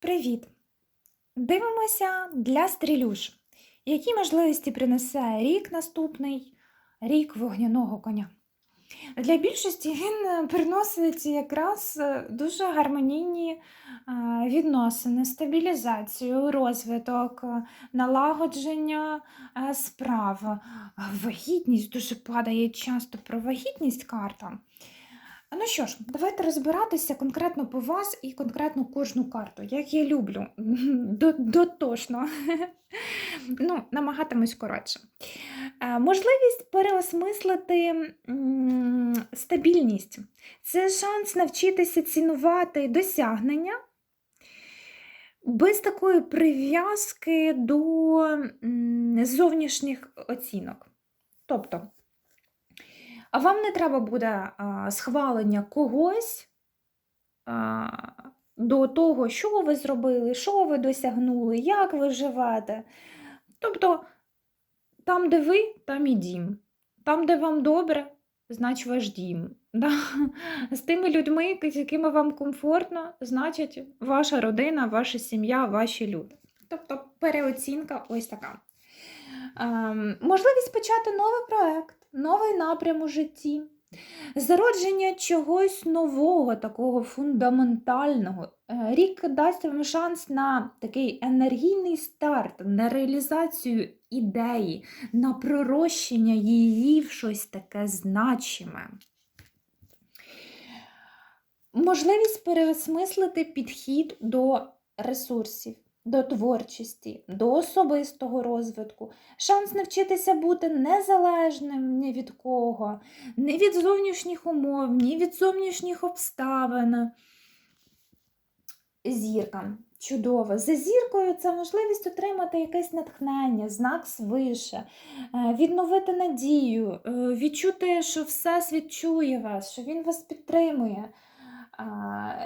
Привіт! Дивимося для стрілюш. Які можливості принесе рік наступний, рік вогняного коня? Для більшості він приносить якраз е, дуже гармонійні е, відносини, стабілізацію, розвиток, е, налагодження справ. Вагітність дуже падає часто про вагітність карта. Ну що ж, давайте розбиратися конкретно по вас і конкретно кожну карту, як я люблю. До- Дотошно. Ну, намагатимусь коротше. Е, Можливість переосмислити стабільність. Це шанс навчитися цінувати досягнення без такої прив'язки до зовнішніх оцінок. Тобто, а вам не треба буде а, схвалення когось а, до того, що ви зробили, що ви досягнули, як ви живете. Тобто, там, де ви, там і дім. Там, де вам добре, значить ваш дім. Да? З тими людьми, з якими вам комфортно, значить ваша родина, ваша сім'я, ваші люди. Тобто переоцінка ось така. Ем, можливість почати новий проект, новий напрям у житті, зародження чогось нового, такого фундаментального. Е, Рік дасть вам шанс на такий енергійний старт, на реалізацію ідеї, на пророщення її в щось таке значиме. Можливість переосмислити підхід до ресурсів, до творчості, до особистого розвитку, шанс навчитися бути незалежним ні від кого, ні від зовнішніх умов, ні від зовнішніх обставин. Зірка. Чудово. За зіркою це можливість отримати якесь натхнення, знак свише, е, відновити надію, е, відчути, що Всесвіт чує вас, що він вас підтримує.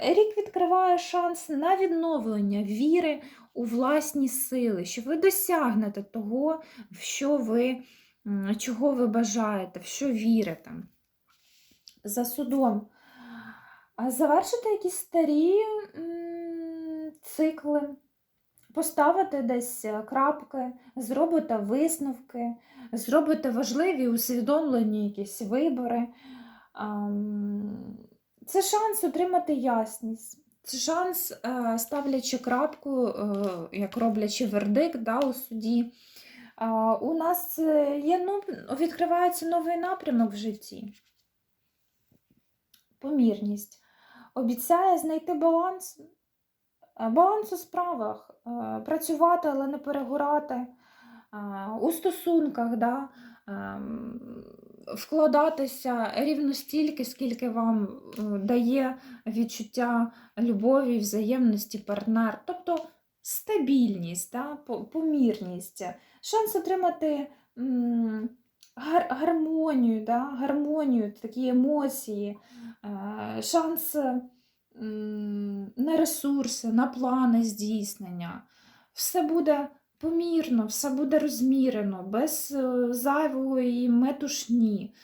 Рік відкриває шанс на відновлення віри у власні сили, що ви досягнете того, в що ви, чого ви бажаєте, в що вірите. За судом. Завершити якісь старі цикли, поставити десь е, крапки, зробити висновки, зробити важливі усвідомлені якісь вибори. Це шанс отримати ясність. Це шанс, е, ставлячи крапку, е, як роблячи вердикт да, у суді. У нас е, є, ну, відкривається новий напрямок в житті. Помірність. Обіцяє знайти баланс, баланс у справах, працювати, але не перегорати, у стосунках, да, ем, вкладатися рівно стільки, скільки вам е, дає відчуття любові, взаємності, партнер. Тобто стабільність, да, помірність, шанс отримати гар- гармонію, да, гармонію, такі емоції, е, шанс на ресурси, на плани здійснення. Все буде помірно, все буде розмірено, без е, зайвої метушні,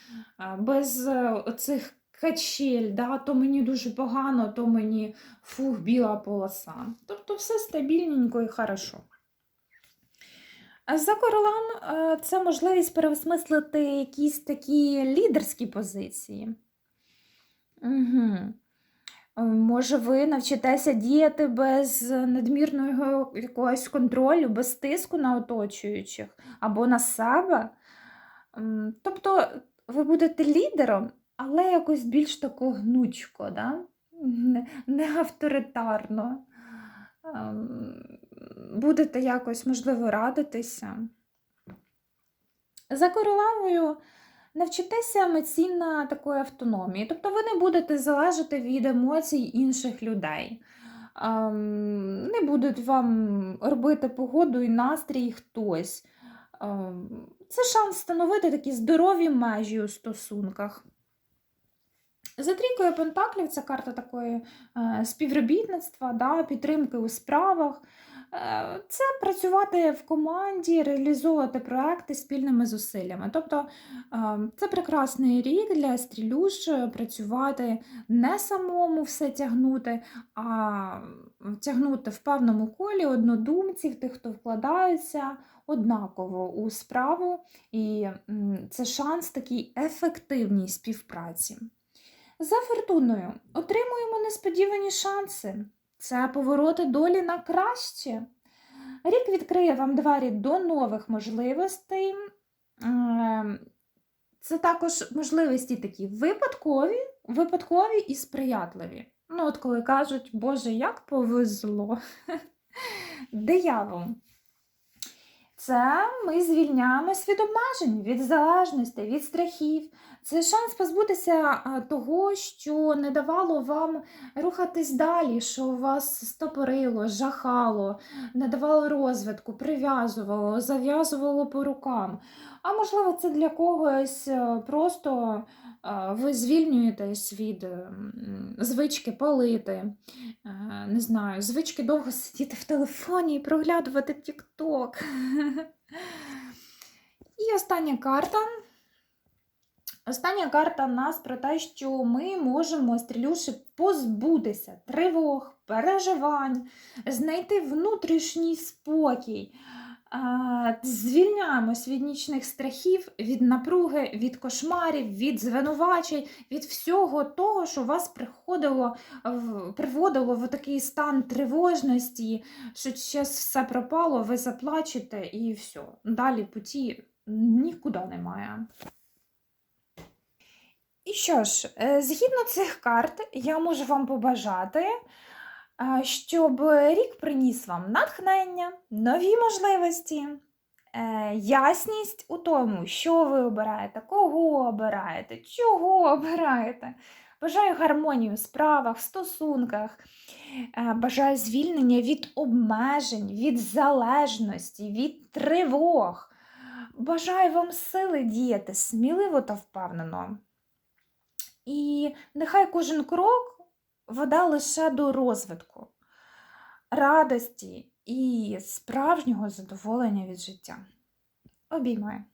е, без е, оцих качель, да, то мені дуже погано, то мені фух, біла полоса. Тобто все стабільненько і хорошо. За королем це можливість переосмислити якісь такі лідерські позиції. Угу. Може, ви навчитеся діяти без надмірного якогось контролю, без тиску на оточуючих або на себе. Тобто ви будете лідером, але якось більш тако гнучко, да? не, не авторитарно. Ем, Будете якось, можливо, радитися. За королевою навчитеся емоційно такої автономії. Тобто ви не будете залежати від емоцій інших людей. Ем, Не будуть вам робити погоду і настрій хтось. Ем, Це шанс встановити такі здорові межі у стосунках. За трійкою Пентаклів це карта такої е, співробітництва, да, підтримки у справах. Е, Це працювати в команді, реалізовувати проекти спільними зусиллями. Тобто е, це прекрасний рік для стрілюш е, працювати не самому все тягнути, а тягнути в певному колі однодумців, тих, хто вкладаються однаково у справу, і це шанс такій ефективній співпраці. За фортуною отримуємо несподівані шанси. Це повороти долі на краще. Рік відкриє вам двері до нових можливостей. Ем, Це також можливості такі випадкові, випадкові і сприятливі. Ну, от коли кажуть, Боже, як повезло. Диявол. Це ми звільняємось від обмежень, від залежностей, від страхів. Це шанс позбутися того, що не давало вам рухатись далі, що вас стопорило, жахало, не давало розвитку, прив'язувало, зав'язувало по рукам. А можливо, це для когось е, просто е, ви звільнюєтесь від звички палити, е, не знаю, звички довго сидіти в телефоні і проглядувати TikTok. І остання карта. Остання карта нас про те, що ми можемо стрілюши, позбутися тривог, переживань, знайти внутрішній спокій. Звільняємось від нічних страхів, від напруги, від кошмарів, від звинувачень, від всього того, що вас приходило, приводило в такий стан тривожності, що зараз все пропало, ви заплачете і все. Далі путі нікуди немає. І що ж, е, згідно цих карт, я можу вам побажати, щоб рік приніс вам натхнення, нові можливості, е, ясність у тому, що ви обираєте, кого обираєте, чого обираєте. Бажаю гармонію в справах, в стосунках, е, бажаю звільнення від обмежень, від залежності, від тривог. Бажаю вам сили діяти сміливо та впевнено. І нехай кожен крок веде лише до розвитку, радості і справжнього задоволення від життя. Обіймаю.